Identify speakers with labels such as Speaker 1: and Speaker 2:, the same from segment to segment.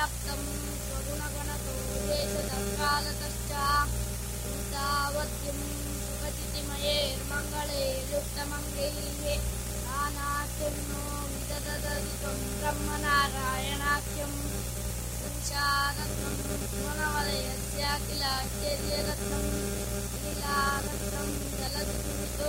Speaker 1: व्याप्तं स्वगुणगणतोषेशतकालतश्चा तावत्यं सुखचितिमयेर्मङ्गलैर्युक्तमङ्गैः नानास्तिर्नो विदददितं ब्रह्मनारायणाख्यं संसारत्नं मनवलयस्य किल चेर्यरत्नं लीलारत्नं जलदुतो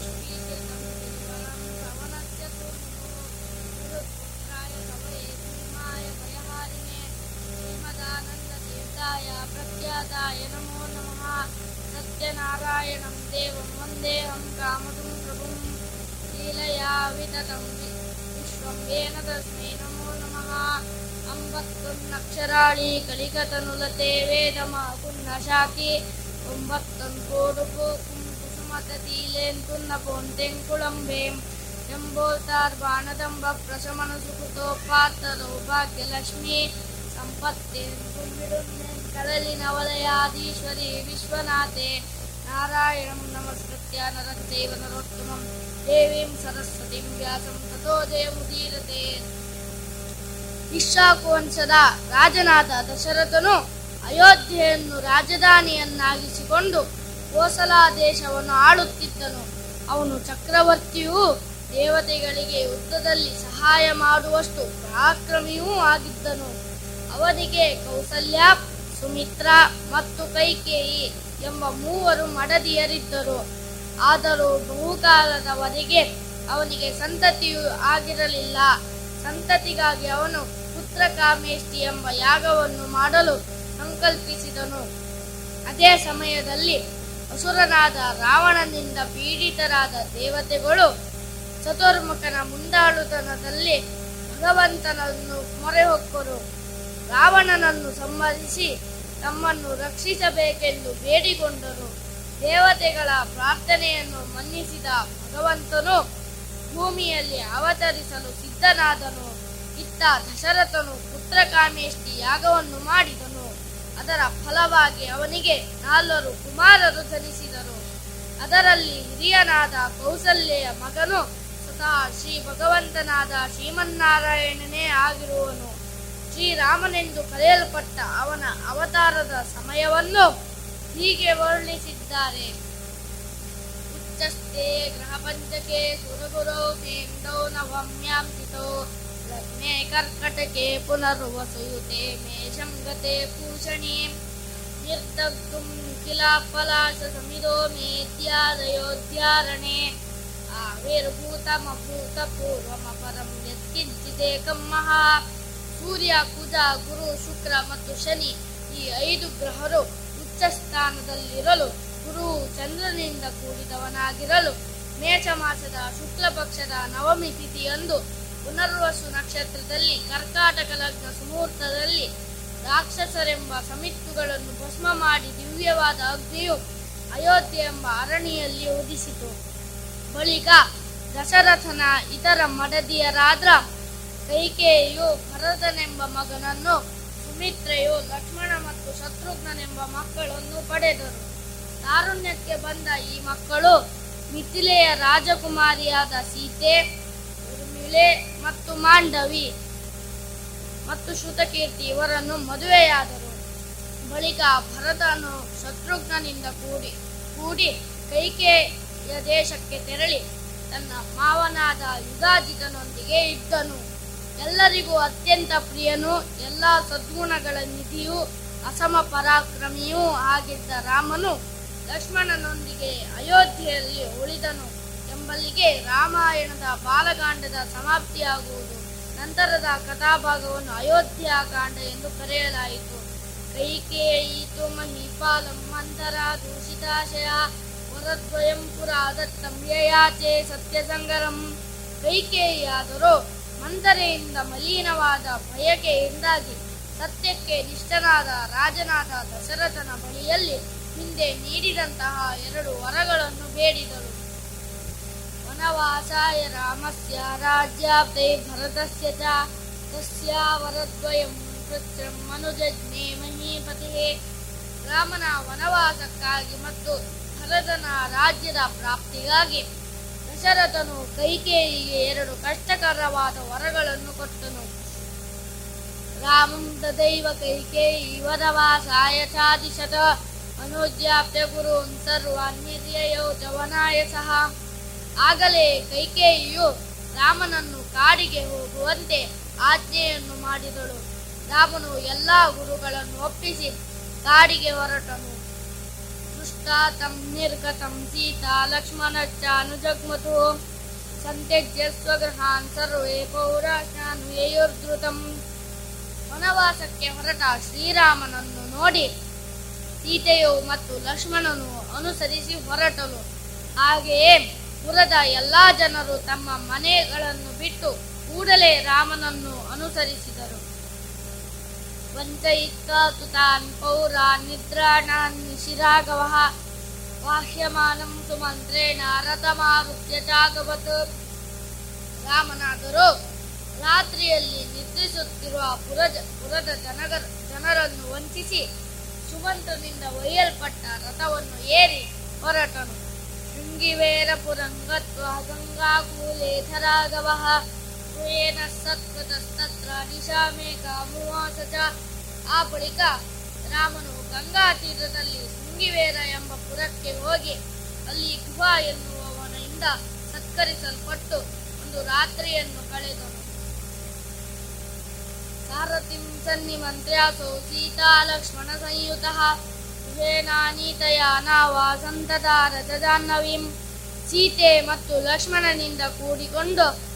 Speaker 1: విశ్వంభేనతస్మై కలికతనులతే వేదమాకున్న శాఖి ఒంబత్తొన్ కోడుపు కుసుమతీలేంతున్న పొంతెంకుళంబేం ఎంబోల్తార్ బాణదంబ సంపత్తి విశ్వనాథే ನಾರಾಯಣಂ ನಮಸ್ಕೃತ್ಯ ನರತ್ತೇವ ನರೋತ್ತಮಂ ದೇವೀಂ ಸರಸ್ವತಿಂ ವ್ಯಾಸಂ ತಥೋ ದೇವುದೀರತೆ ಇಶ್ಶಾಕು ವಂಶದ ರಾಜನಾದ ದಶರಥನು ಅಯೋಧ್ಯೆಯನ್ನು ರಾಜಧಾನಿಯನ್ನಾಗಿಸಿಕೊಂಡು ಕೋಸಲ ದೇಶವನ್ನು ಆಳುತ್ತಿದ್ದನು. ಅವನು ಚಕ್ರವರ್ತಿಯೂ ದೇವತೆಗಳಿಗೆ ಯುದ್ಧದಲ್ಲಿ ಸಹಾಯ ಮಾಡುವಷ್ಟು ಪರಾಕ್ರಮಿಯೂ ಆಗಿದ್ದನು. ಅವನಿಗೆ ಕೌಸಲ್ಯ, ಸುಮಿತ್ರ ಮತ್ತು ಕೈಕೇಯಿ ಎಂಬ ಮೂವರು ಮಡದಿಯರಿದ್ದರು. ಆದರೂ ಬಹುಕಾಲದವರೆಗೆ ಅವನಿಗೆ ಸಂತತಿಯು ಆಗಿರಲಿಲ್ಲ. ಸಂತತಿಗಾಗಿ ಅವನು ಪುತ್ರ ಕಾಮೇಷ್ಟಿ ಎಂಬ ಯಾಗವನ್ನು ಮಾಡಲು ಸಂಕಲ್ಪಿಸಿದನು. ಅದೇ ಸಮಯದಲ್ಲಿ ಅಸುರನಾದ ರಾವಣನಿಂದ ಪೀಡಿತರಾದ ದೇವತೆಗಳು ಚತುರ್ಮುಖನ ಮುಂದಾಳುತನದಲ್ಲಿ ಭಗವಂತನನ್ನು ಮೊರೆಹೊಕ್ಕರು ರಾವಣನನ್ನು ಸಂಹರಿಸಿ ತಮ್ಮನ್ನು ರಕ್ಷಿಸಬೇಕೆಂದು ಬೇಡಿಕೊಂಡರು. ದೇವತೆಗಳ ಪ್ರಾರ್ಥನೆಯನ್ನು ಮನ್ನಿಸಿದ ಭಗವಂತನು ಭೂಮಿಯಲ್ಲಿ ಅವತರಿಸಲು ಸಿದ್ಧನಾದನು. ಇತ್ತ ದಶರಥನು ಪುತ್ರಕಾಮೇಷ್ಟಿ ಯಾಗವನ್ನು ಮಾಡಿದನು. ಅದರ ಫಲವಾಗಿ ಅವನಿಗೆ ನಾಲ್ವರು ಕುಮಾರರು ಜನಿಸಿದರು. ಅದರಲ್ಲಿ ಹಿರಿಯನಾದ ಕೌಸಲ್ಯೆಯ ಮಗನು ಸದಾ ಶ್ರೀ ಭಗವಂತನಾದ ಶ್ರೀಮನ್ನಾರಾಯಣನೇ ಆಗಿರುವನು. ಶ್ರೀರಾಮನೆಂದು ಕರೆಯಲ್ಪಟ್ಟ ಅವನ ಅವತಾರದ ಸಮಯವನ್ನು ಹೀಗೆ ವರ್ಣಿಸಿದ್ದಾರೆ. ಉಚ್ಚಸ್ತೆ ಗ್ರಹ ಪಂಚಕೆ ಸುರಗುರೋ ಮೇಂದೌ ನವಮ್ಯಾಂ ಲಗ್ನೆ ಕರ್ಕಟಕೆ ಪುನರ್ವಸುಯುತೆ ಮೇಷಂ ಗತೆ, ಪೂಷಣಿ, ನಿರ್ದಗ್ಧುಂ ಕಿಲಾಪಲಾಶ ಸಮಿದೋ ಮೇತ್ಯಾದಯೋಧ್ಯಾರಣೆ ಆವಿರ್ಭೂತಮಭೂತ ಪೂರ್ವಮಪರಂ ಯತ್ಕಿಂಚಿದೇಕಂ ಮಹಾ ಸೂರ್ಯ ಕುಜ ಗುರು, ಶುಕ್ರ ಮತ್ತು ಶನಿ ಈ ಐದು ಗ್ರಹರು ಉಚ್ಚ ಸ್ಥಾನದಲ್ಲಿರಲು ಗುರು ಚಂದ್ರನಿಂದ ಕೂಡಿದವನಾಗಿರಲು ಮೇಷ ಮಾಸದ ಶುಕ್ಲ ಪಕ್ಷದ ನವಮಿ ತಿಥಿಯಂದು ಪುನರ್ವಸು ನಕ್ಷತ್ರದಲ್ಲಿ ಕರ್ಕಾಟಕ ಲಗ್ನ ಸುಮುಹೂರ್ತದಲ್ಲಿ ರಾಕ್ಷಸರೆಂಬ ಸಮಿತ್ತುಗಳನ್ನು ಭಸ್ಮ ಮಾಡಿ ದಿವ್ಯವಾದ ಅಗ್ನಿಯು ಅಯೋಧ್ಯೆ ಎಂಬ ಅರಣಿಯಲ್ಲಿ ಉದಿಸಿತು. ಬಳಿಕ ದಶರಥನ ಇತರ ಮಡದಿಯರಾದ ಕೈಕೇಯಿಯು ಭರತನೆಂಬ ಮಗನನ್ನು, ಸುಮಿತ್ರೆಯು ಲಕ್ಷ್ಮಣ ಮತ್ತು ಶತ್ರುಘ್ನನೆಂಬ ಮಕ್ಕಳನ್ನು ಪಡೆದರು. ತಾರುಣ್ಯಕ್ಕೆ ಬಂದ ಈ ಮಕ್ಕಳು ಮಿಥಿಲೆಯ ರಾಜಕುಮಾರಿಯಾದ ಸೀತೆ, ಉರ್ಮಿಳೆ ಮತ್ತು ಮಾಂಡವಿ ಮತ್ತು ಶ್ರುತಕೀರ್ತಿ ಇವರನ್ನು ಮದುವೆಯಾದರು. ಬಳಿಕ ಭರತನು ಶತ್ರುಘ್ನನಿಂದ ಕೂಡಿ ಕೂಡಿ ಕೈಕೇಯ ದೇಶಕ್ಕೆ ತೆರಳಿ ತನ್ನ ಮಾವನಾದ ಯುಗಾಜಿತನೊಂದಿಗೆ ಇದ್ದನು. ಎಲ್ಲರಿಗೂ ಅತ್ಯಂತ ಪ್ರಿಯನು, ಎಲ್ಲ ಸದ್ಗುಣಗಳ ನಿಧಿಯು, ಅಸಮ ಪರಾಕ್ರಮಿಯೂ ಆಗಿದ್ದ ರಾಮನು ಲಕ್ಷ್ಮಣನೊಂದಿಗೆ ಅಯೋಧ್ಯೆಯಲ್ಲಿ ಉಳಿದನು. ಎಂಬಲ್ಲಿಗೆ ರಾಮಾಯಣದ ಬಾಲಕಾಂಡದ ಸಮಾಪ್ತಿಯಾಗುವುದು. ನಂತರದ ಕಥಾಭಾಗವನ್ನು ಅಯೋಧ್ಯಾಕಾಂಡ ಎಂದು ಕರೆಯಲಾಯಿತು. ಕೈಕೇಯಿತು ಮಹಿಪಾಲಂ ಮಂತರ ದೂಷಿತಾಶಯ, ವರದ್ವಯಂ ಪುರ ದತ್ತಂ ಯಯಾಚೆ ಸತ್ಯಸಂಗರಂ. ಕೈಕೇಯಿಯಾದರೂ ಮಂದರೆಯಿಂದ ಮಲೀನವಾದ ಬಯಕೆಯಿಂದಾಗಿ ಸತ್ಯಕ್ಕೆ ನಿಷ್ಠನಾದ ರಾಜನಾದ ದಶರಥನ ಬಳಿಯಲ್ಲಿ ಹಿಂದೆ ನೀಡಿದಂತಹ ಎರಡು ವರಗಳನ್ನು ಬೇಡಿದರು. ವನವಾಸಾಯ ರಾಮಸ್ಯ ರಾಜ್ಯಾಬ್ಧೈ ಭರತಸ್ಯ ಚ ತಸ್ಯ ವರದ್ವಯಂ ಮನುಜಜ್ಞೆ ಮಹೀಪತಿಯೇ ರಾಮನ ವನವಾಸಕ್ಕಾಗಿ ಮತ್ತು ಭರತನ ರಾಜ್ಯದ ಪ್ರಾಪ್ತಿಗಾಗಿ ದಶರಥನು ಕೈಕೇಯಿಗೆ ಎರಡು ಕಷ್ಟಕರವಾದ ವರಗಳನ್ನು ಕೊಟ್ಟನು. ರಾಮಂ ದೈವ ಕೈಕೇಯಿ ವನವಾಸಾಯ ಚಾದಿಶತ ಅನುಜ್ಯಾಪ್ಯ ಗುರುನ್ ಸರ್ವಾನ್ ಜವನಾಯ ಸಹ ಆಗಲೇ ಕೈಕೇಯಿಯು ರಾಮನನ್ನು ಕಾಡಿಗೆ ಹೋಗುವಂತೆ ಆಜ್ಞೆಯನ್ನು ಮಾಡಿದಳು. ರಾಮನು ಎಲ್ಲಾ ಗುರುಗಳನ್ನು ಒಪ್ಪಿಸಿ ಕಾಡಿಗೆ ಹೊರಟನು. ದೃಷ್ಟಾತಂ ನಿರ್ಗತಂ ಸೀತಾ ಲಕ್ಷ್ಮಣಶ್ಚಾನುಜಗ್ಮತು ಸಂತ್ಯಜ್ಯ ಸ್ವಗೃಹಾನ್ ಸರ್ವೇ ಪೌರಾಶಾನುಯೈರ್ಧೃತಂ ವನವಾಸಕ್ಕೆ ಹೊರಟ ಶ್ರೀರಾಮನನ್ನು ನೋಡಿ ಸೀತೆಯು ಮತ್ತು ಲಕ್ಷ್ಮಣನು ಅನುಸರಿಸಿ ಹೊರಟನು. ಹಾಗೆಯೇ ಪುರದ ಎಲ್ಲಾ ಜನರು ತಮ್ಮ ಮನೆಗಳನ್ನು ಬಿಟ್ಟು ಕೂಡಲೇ ರಾಮನನ್ನು ಅನುಸರಿಸಿದರು. ತು ತಾನ್ ಪೌರಾನ್ ನಿದ್ರಾಣಾನ್ ನಿಶಿರಾಗವಃ ವಾಹ್ಯಮಾನಂ ಸುಮಂತ್ರೇಣ ರಥಮಾರುತ್ಯ ಚಾಗವತ್ ರಾಮನಾದರೂ ರಾತ್ರಿಯಲ್ಲಿ ನಿದ್ರಿಸುತ್ತಿರುವ ಪುರದ ಪುರದ ಜನಗರ ಜನರನ್ನು ವಂಚಿಸಿ ಸುಮಂತನಿಂದ ಒಯ್ಯಲ್ಪಟ್ಟ ರಥವನ್ನು ಏರಿ ಹೊರಟನು. ಶೃಂಗಿವೇರಪುರಂಗತ್ವ ಗಂಗಾಕೂಲೇಧರಾಗವಃ। ಕುಯೇನ ಸತ್ಕೃತಸ್ತತ್ರ ನಿಶಾಮೇಕ ಅಮುವಾಸ ಆ ಬಳಿಕ ರಾಮನು ಗಂಗಾ ತೀರದಲ್ಲಿ ಶೃಂಗಿವೇರ ಎಂಬ ಪುರಕ್ಕೆ ಹೋಗಿ ಅಲ್ಲಿ ಗುಹಾ ಎನ್ನುವವನಿಂದ ಸತ್ಕರಿಸಲ್ಪಟ್ಟು ಒಂದು ರಾತ್ರಿಯನ್ನು ಕಳೆದನು. ಸಾರಥಿಂ ಸನ್ನಿಮಂತ್ರ್ಯಾಸೋ ಸೀತಾ ಲಕ್ಷ್ಮಣ ಸಂಯುತಃ. ಗೃಹೇನಾನೀತಯ ನಾವಾ ಸಂತತಾರ ಜಾಹ್ನವೀಂ. ಸೀತೆ ಮತ್ತು ಲಕ್ಷ್ಮಣನಿಂದ ಕೂಡಿಕೊಂಡು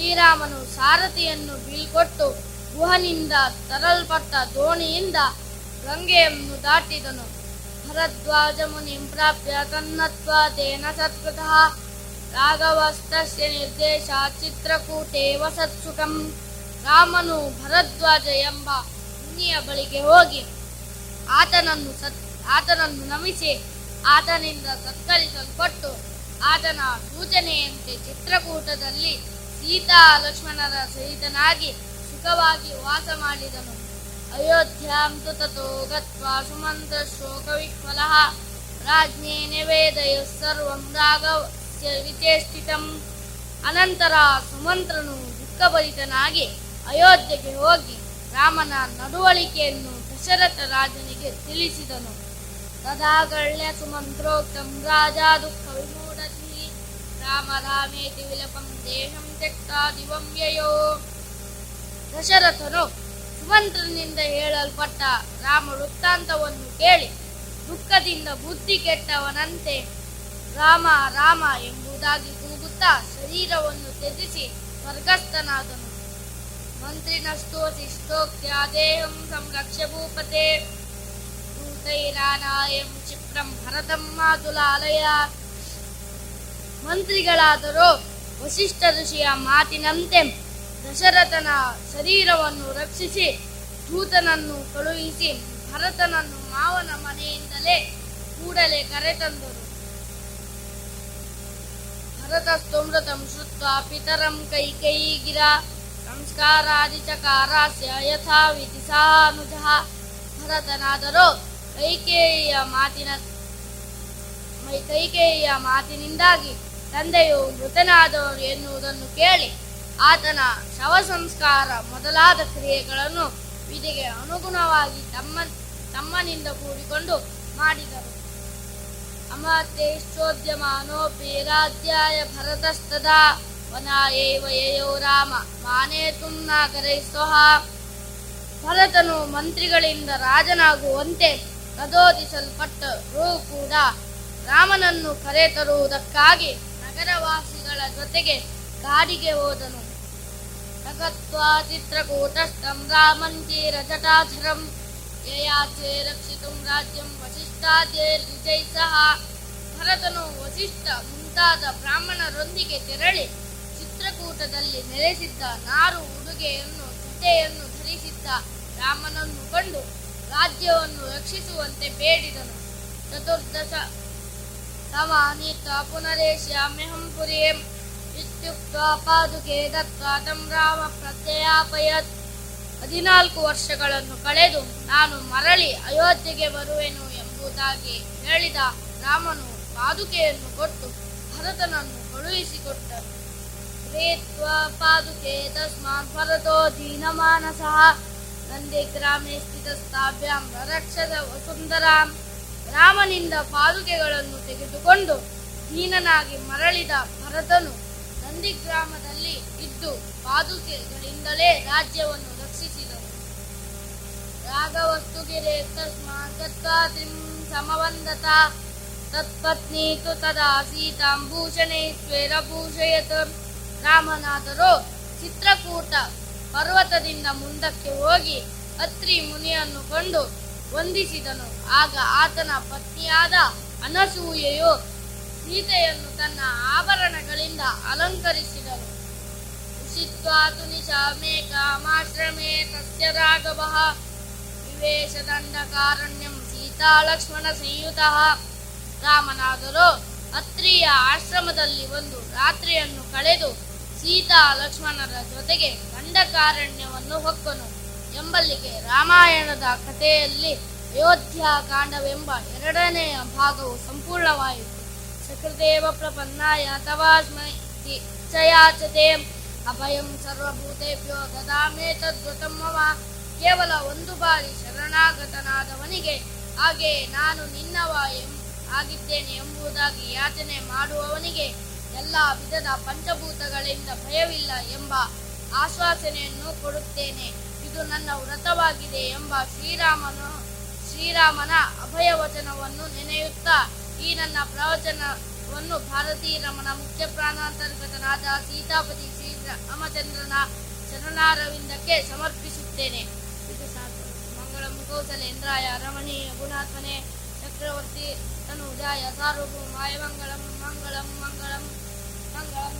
Speaker 1: ಶ್ರೀರಾಮನು ಸಾರಥಿಯನ್ನು ಬೀಳ್ಕೊಟ್ಟು ಗುಹನಿಂದ ತರಲ್ಪಟ್ಟ ದೋಣಿಯಿಂದ ಗಂಗೆಯನ್ನು ದಾಟಿದನು. ಭರದ್ವಾಜ ಮುನಿಂ ಪ್ರಾಪ್ಯ ತನ್ನತ್ವಾದೇನ ಸತ್ಕೃತಃ ನಿರ್ದೇಶ ಚಿತ್ರಕೂಟೆ ವಸತ್ಸುಖಂ. ರಾಮನು ಭರದ್ವಾಜ ಎಂಬ ಮುನಿಯ ಬಳಿಗೆ ಹೋಗಿ ಆತನನ್ನು ಸತ್, ಆತನನ್ನು ನಮಿಸಿ ಆತನಿಂದ ಸತ್ಕರಿಸಲ್ಪಟ್ಟು ಆತನ ಸೂಚನೆಯಂತೆ ಚಿತ್ರಕೂಟದಲ್ಲಿ ಸೀತಾ ಲಕ್ಷ್ಮಣರ ಸಹಿತನಾಗಿ ಸುಖವಾಗಿ ವಾಸ ಮಾಡಿದನು. ಅಯೋಧ್ಯಾಂ ತು ತಥೋ ಗತ್ವಾ ಸುಮಂತ್ರ ಶೋಕ ವಿಫಲ ರಾಜ್ಞೇ ನಿವೇದಯ ಸರ್ವಂ ರಾಘವಸ್ಯ ವಿಚೇಷ್ಟಿತಂ. ಅನಂತರ ಸುಮಂತ್ರನು ದುಃಖಭರಿತನಾಗಿ ಅಯೋಧ್ಯೆಗೆ ಹೋಗಿ ರಾಮನ ನಡವಳಿಕೆಯನ್ನು ದಶರಥ ರಾಜನಿಗೆ ತಿಳಿಸಿದನು. ತದಾಗಳ್ಯ ಸುಮಂತ್ರೋಕ್ತಂ ರಾಜ ದುಃಖ ರಾಮೇತಿ ವಿಲಪಂ ದೇಹಂ ತ್ಯಕ್ತಾ ದಿವಂ ಯಯೋ ದಶರಥನು ಸುಮಂತ್ರನಿಂದ ಹೇಳಲ್ಪಟ್ಟ ರಾಮ ವೃತ್ತಾಂತವನ್ನು ಕೇಳಿ ದುಃಖದಿಂದ ಬುದ್ಧಿ ಕೆಟ್ಟವನಂತೆ ರಾಮ ರಾಮ ಎಂಬುದಾಗಿ ಕೂಗುತ್ತಾ ಶರೀರವನ್ನು ತ್ಯಜಿಸಿ ಸ್ವರ್ಗಸ್ಥನಾದನು. ಮಂತ್ರಿನಸ್ತೋತಿಷ್ಟೋಕ್ತ್ಯ ದೇಹಂ ಸಂರಕ್ಷ ಭೂಪತೆ ಭೂತೈರಾನಾಯಂ ಕ್ಷಿಪ್ರಂ ಭರತಂ ಮಾತುಲಾಲಯ ಮಂತ್ರಿಗಳಾದರೂ ವಶಿಷ್ಠ ಋಷಿಯ ಮಾತಿನಂತೆ ದಶರಥನ ಶರೀರವನ್ನು ರಕ್ಷಿಸಿ ದೂತನನ್ನು ಕಳುಹಿಸಿ ಭರತನನ್ನು ಮಾವನ ಮನೆಯಿಂದಲೇ ಕೂಡಲೇ ಕರೆತಂದರು. ಭರತಸ್ತುಮೃತಂ ಶ್ರುತ್ವಾ ಪಿತರಂ ಕೈಕೈಗಿರ ಗಿರ ಸಂಸ್ಕಾರಾದಿಚಕಾರಾಸ್ಯ ಯಥಾವಿಧಿ ಸಾನುಜ. ಭರತನಾದರೂ ಕೈಕೇಯಿಯ ಮಾತಿನ ಕೈಕೇಯಿಯ ಮಾತಿನಿಂದಾಗಿ ತಂದೆಯು ಮೃತನಾದವರು ಎನ್ನುವುದನ್ನು ಕೇಳಿ ಆತನ ಶವ ಸಂಸ್ಕಾರ ಮೊದಲಾದ ಕ್ರಿಯೆಗಳನ್ನು ವಿಧಿಗೆ ಅನುಗುಣವಾಗಿ ತಮ್ಮ ತಮ್ಮನಿಂದ ಕೂಡಿಕೊಂಡು ಮಾಡಿದರು. ಅಮತೇಶ್ಚೋದ್ಯಮಾನೋಪಿ ರಾಜ್ಯಾಯ ಭರತಸ್ತದಾ ವನಾಯೇವ ಯಯೋ ರಾಮ ನಾಗರೈ ಸ್ವಹ ಭರತನು ಮಂತ್ರಿಗಳಿಂದ ರಾಜನಾಗುವಂತೆ ಪ್ರಚೋದಿಸಲ್ಪಟ್ಟರೂ ಕೂಡ ರಾಮನನ್ನು ಕರೆತರುವುದಕ್ಕಾಗಿ ನಗರವಾಸಿಗಳ ಜೊತೆಗೆ ಕಾಡಿಗೆ ಹೋದನು. ನಗತ್ವಾ ಚಿತ್ರಕೂಟಸ್ಥಂ ರಾಮಂಚೀರ ಜಟಾಧರಂ ಯಯಾಚೆ ರಕ್ಷಿತುಂ ರಾಜ್ಯಂ ವಸಿಷ್ಠಾದ್ಯೈ ಸಹ. ಭರತನು ವಸಿಷ್ಠ ಮುಂತಾದ ಬ್ರಾಹ್ಮಣರೊಂದಿಗೆ ತೆರಳಿ ಚಿತ್ರಕೂಟದಲ್ಲಿ ನೆಲೆಸಿದ್ದ ನಾರು ಉಡುಗೆಯನ್ನು, ಜೊತೆಯನ್ನು ಧರಿಸಿದ್ದ ರಾಮನನ್ನು ಕಂಡು ರಾಜ್ಯವನ್ನು ರಕ್ಷಿಸುವಂತೆ ಬೇಡಿದನು. ಚತುರ್ದಶ समानीत्वा पुनरेष्याम्यहं पुरीम् इत्युक्त्वा ಪಾದುಕೆ ದತ್ವಾ तं ರಾಮ ಪ್ರತ್ಯಯಾಪಯತ್ ಹದಿನಾಲ್ಕು ವರ್ಷಗಳನ್ನು ಕಳೆದು ನಾನು ಮರಳಿ ಅಯೋಧ್ಯೆಗೆ ಬರುವೆನು ಎಂಬುದಾಗಿ ಹೇಳಿದ ರಾಮನು ಪಾದುಕೆಯನ್ನು ಕೊಟ್ಟು ಭರತನನ್ನು ಕಳುಹಿಸಿಕೊಟ್ಟನು ಕ್ರೀತ್ವಾ ಪಾದುಕೆ ತಸ್ಮಾತ್ ಭರತೋ ದೀನಮಾನಸಃ ನಂದಿಗ್ರಾಮೇ ಸ್ಥಿತಸ್ಥಾಭ್ಯಾಂ ರಕ್ಷಸ ವಸುಂಧರಾಂ ರಾಮನಿಂದ ಪಾದುಕೆಗಳನ್ನು ತೆಗೆದುಕೊಂಡು ಹೀನನಾಗಿ ಮರಳಿದ ಭರತನು ನಂದಿಗ್ರಾಮದಲ್ಲಿ ಇದ್ದು ಪಾದುಕೆಗಳಿಂದಲೇ ರಾಜ್ಯವನ್ನು ರಕ್ಷಿಸಿದನು. ರಾಘವಸ್ತುಗಿರೆ ತಸ್ಮಾತ್ ಗತ್ವಾ ತ್ರಿಂ ಸಮವಂದತ. ತತ್ಪತ್ನಿ ತು ತದಾ ಸೀತಾಂ ಸ್ವೇರಭೂಷಯತ್ ರಾಮನಾದರೂ ಚಿತ್ರಕೂಟ ಪರ್ವತದಿಂದ ಮುಂದಕ್ಕೆ ಹೋಗಿ ಅತ್ರಿ ಮುನಿಯನ್ನು ಕೊಂಡು ವಂದಿಸಿದನು. ಆಗ ಆತನ ಪತ್ನಿಯಾದ ಅನಸೂಯೆಯು ಸೀತೆಯನ್ನು ತನ್ನ ಆಭರಣಗಳಿಂದ ಅಲಂಕರಿಸಿದನು. ಉಷಿತ್ವಾತು ನಿಶಾಮೇ ಕಾಮಾಶ್ರಮೇ ತಸ್ಯ ರಾಘವಃ. ವಿವೇಶದಂಡಕಾರಣ್ಯಂ ಸೀತಾ ಲಕ್ಷ್ಮಣ ಸಂಯುತಃ. ರಾಮನಾದರೂ ಅತ್ರಿಯ ಆಶ್ರಮದಲ್ಲಿ ಒಂದು ರಾತ್ರಿಯನ್ನು ಕಳೆದು ಸೀತಾ ಲಕ್ಷ್ಮಣರ ಜೊತೆಗೆ ದಂಡಕಾರಣ್ಯವನ್ನು ಹೊಕ್ಕನು. ಎಂಬಲ್ಲಿಗೆ ರಾಮಾಯಣದ ಕಥೆಯಲ್ಲಿ ಅಯೋಧ್ಯಾಕಾಂಡವೆಂಬ ಎರಡನೆಯ ಭಾಗವು ಸಂಪೂರ್ಣವಾಯಿತು. ಸಕೃದೇವ ಪ್ರಪನ್ನಾಯ ತವಾಸ್ಮೈ ಇಚ್ಛಯಾಚತೆ ಅಭಯಂ ಸರ್ವಭೂತೇಭ್ಯೋ ದದಾಮೇ ತದ್ವತಮ್ಮವ ಕೇವಲ ಒಂದು ಬಾರಿ ಶರಣಾಗತನಾದವನಿಗೆ ಹಾಗೆ ನಾನು ನಿನ್ನವ ಎಂ, ಆಗಿದ್ದೇನೆ ಎಂಬುದಾಗಿ ಯಾಚನೆ ಮಾಡುವವನಿಗೆ ಎಲ್ಲ ವಿಧದ ಪಂಚಭೂತಗಳಿಂದ ಭಯವಿಲ್ಲ ಎಂಬ ಆಶ್ವಾಸನೆಯನ್ನು ಕೊಡುತ್ತೇನೆ. ಇದು ನನ್ನ ವ್ರತವಾಗಿದೆ ಎಂಬ ಶ್ರೀರಾಮನು ಶ್ರೀರಾಮನ ಅಭಯ ವಚನವನ್ನು ನೆನೆಯುತ್ತಾ ಈ ನನ್ನ ಪ್ರವಚನವನ್ನು ಭಾರತೀಯ ರಮಣ ಮುಖ್ಯ ಪ್ರಾಣಾಂತರ್ಗತನಾದ ಸೀತಾಪತಿ ಶ್ರೀ ರಾಮಚಂದ್ರನ ಚರಣಾರವಿಂದಕ್ಕೆ ಸಮರ್ಪಿಸುತ್ತೇನೆ. ಇದು ಸಾಕು. ಮಂಗಳ ಕೌಸಲೇಂದ್ರಾಯ ರಮಣೀಯ ಗುಣಾತ್ಮನೆ ಚಕ್ರವರ್ತಿ ತನುಜಾಯ ಸಾರ್ವಭೌಮಾಯ ಮಂಗಳಂ ಮಂಗಳಂ ಮಂಗಳಂ ಮಂಗಳಂ